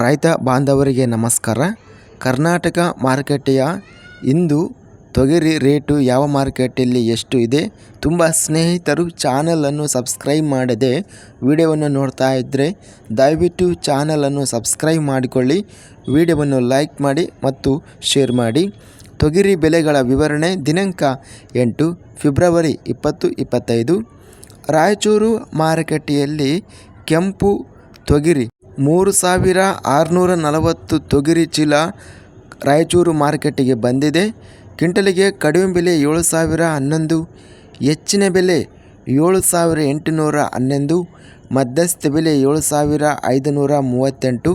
ರೈತ ಬಾಂಧವರಿಗೆ ನಮಸ್ಕಾರ. ಕರ್ನಾಟಕ ಮಾರುಕಟ್ಟೆಯ ಇಂದು ತೊಗರಿ ರೇಟು ಯಾವ ಮಾರುಕಟ್ಟೆಯಲ್ಲಿ ಎಷ್ಟು ಇದೆ? ತುಂಬ ಸ್ನೇಹಿತರು ಚಾನಲನ್ನು ಸಬ್ಸ್ಕ್ರೈಬ್ ಮಾಡದೆ ವಿಡಿಯೋವನ್ನು ನೋಡ್ತಾ ಇದ್ದರೆ ದಯವಿಟ್ಟು ಚಾನಲನ್ನು ಸಬ್ಸ್ಕ್ರೈಬ್ ಮಾಡಿಕೊಳ್ಳಿ. ವಿಡಿಯೋವನ್ನು ಲೈಕ್ ಮಾಡಿ ಮತ್ತು ಶೇರ್ ಮಾಡಿ. ತೊಗರಿ ಬೆಲೆಗಳ ವಿವರಣೆ ದಿನಾಂಕ ಎಂಟು ಫೆಬ್ರವರಿ ಇಪ್ಪತ್ತು ಇಪ್ಪತ್ತೈದು. ರಾಯಚೂರು ಮಾರುಕಟ್ಟೆಯಲ್ಲಿ ಕೆಂಪು ತೊಗರಿ ಮೂರು ಸಾವಿರ ಆರುನೂರ ನಲವತ್ತು ತೊಗರಿ ಚೀಲ ರಾಯಚೂರು ಮಾರುಕಟ್ಟೆಗೆ ಬಂದಿದೆ. ಕ್ವಿಂಟಲಿಗೆ ಕಡಿಮೆ ಬೆಲೆ ಏಳು ಸಾವಿರ ಹನ್ನೊಂದು, ಹೆಚ್ಚಿನ ಬೆಲೆ ಏಳು ಸಾವಿರ ಎಂಟುನೂರ ಹನ್ನೊಂದು, ಮಧ್ಯಸ್ಥ ಬೆಲೆ ಏಳು ಸಾವಿರ ಐದುನೂರ ಮೂವತ್ತೆಂಟು.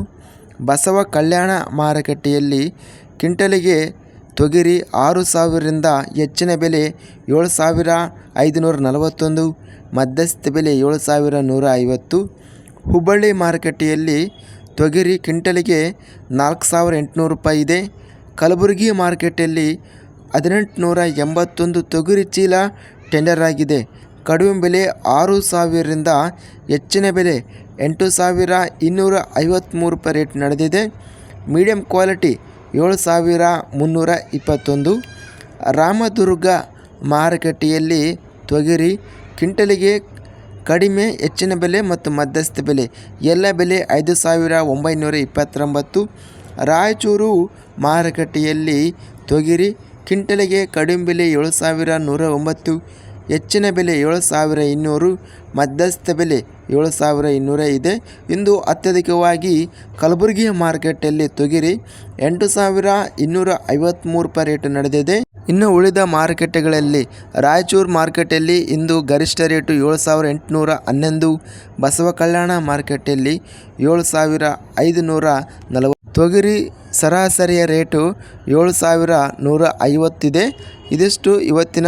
ಬಸವ ಕಲ್ಯಾಣ ಮಾರುಕಟ್ಟೆಯಲ್ಲಿ ಕ್ವಿಂಟಲಿಗೆ ತೊಗರಿ ಆರು ಸಾವಿರದಿಂದ ಹೆಚ್ಚಿನ ಬೆಲೆ ಏಳು ಸಾವಿರ ಐದುನೂರ ನಲವತ್ತೊಂದು, ಮಧ್ಯಸ್ಥ ಬೆಲೆ ಏಳು ಸಾವಿರ ನೂರ ಐವತ್ತು. ಹುಬ್ಬಳ್ಳಿ ಮಾರುಕಟ್ಟೆಯಲ್ಲಿ ತೊಗರಿ ಕ್ವಿಂಟಲಿಗೆ ನಾಲ್ಕು ಸಾವಿರ ಎಂಟುನೂರು ರೂಪಾಯಿ ಇದೆ. ಕಲಬುರಗಿ ಮಾರುಕಟ್ಟೆಯಲ್ಲಿ ಹದಿನೆಂಟುನೂರ ಎಂಬತ್ತೊಂದು ತೊಗರಿ ಚೀಲ ಟೆಂಡರ್ ಆಗಿದೆ. ಕಡಿಮೆ ಬೆಲೆ ಆರು ಸಾವಿರದಿಂದ ಹೆಚ್ಚಿನ ಬೆಲೆ ಎಂಟು ಸಾವಿರ ಇನ್ನೂರ ಐವತ್ತ್ಮೂರು ರೂಪಾಯಿ ರೇಟ್ ನಡೆದಿದೆ. ಮೀಡಿಯಂ ಕ್ವಾಲಿಟಿ ಏಳು ಸಾವಿರ ಮುನ್ನೂರ ಇಪ್ಪತ್ತೊಂದು. ರಾಮದುರ್ಗ ಮಾರುಕಟ್ಟೆಯಲ್ಲಿ ತೊಗರಿ ಕ್ವಿಂಟಲಿಗೆ ಕಡಿಮೆ, ಹೆಚ್ಚಿನ ಬೆಲೆ ಮತ್ತು ಮಧ್ಯಸ್ಥ ಬೆಲೆ. ಎಲ್ಲ ಬೆಲೆ ಐದು ಸಾವಿರ ಒಂಬೈನೂರ ಇಪ್ಪತ್ತೊಂಬತ್ತು. ರಾಯಚೂರು ಮಾರುಕಟ್ಟೆಯಲ್ಲಿ ತೊಗರಿ ಕ್ವಿಂಟಲಿಗೆ ಕಡಿಮೆ ಬೆಲೆ ಏಳು ಸಾವಿರ ನೂರ ಒಂಬತ್ತು. ಹೆಚ್ಚಿನ ಬೆಲೆ ಏಳು ಸಾವಿರ ಇನ್ನೂರು ಮಧ್ಯಸ್ಥ ಬೆಲೆ ಏಳು ಸಾವಿರ ಇನ್ನೂರ ಇದೆ ಇಂದು ಅತ್ಯಧಿಕವಾಗಿ ಕಲಬುರಗಿ ಮಾರುಕಟ್ಟೆಯಲ್ಲಿ ತೊಗರಿ ಎಂಟು ಸಾವಿರ ಇನ್ನೂರ ಐವತ್ತ್ಮೂರು ರೂಪಾಯಿ ರೇಟ್ ನಡೆದಿದೆ. ಇನ್ನು ಉಳಿದ ಮಾರುಕಟ್ಟೆಗಳಲ್ಲಿ ರಾಯಚೂರು ಮಾರುಕಟ್ಟೆಯಲ್ಲಿ ಇಂದು ಗರಿಷ್ಠ ರೇಟು ಏಳು ಸಾವಿರ ಎಂಟುನೂರ ಹನ್ನೊಂದು ಬಸವ ಕಲ್ಯಾಣ ಮಾರುಕಟ್ಟೆಯಲ್ಲಿ ಏಳು ಸಾವಿರ ಐದುನೂರ ನಲವತ್ತು ತೊಗರಿ ಸರಾಸರಿಯ ರೇಟು ಏಳು ಸಾವಿರ ನೂರ ಐವತ್ತಿದೆ ಇದಿಷ್ಟು ಇವತ್ತಿನ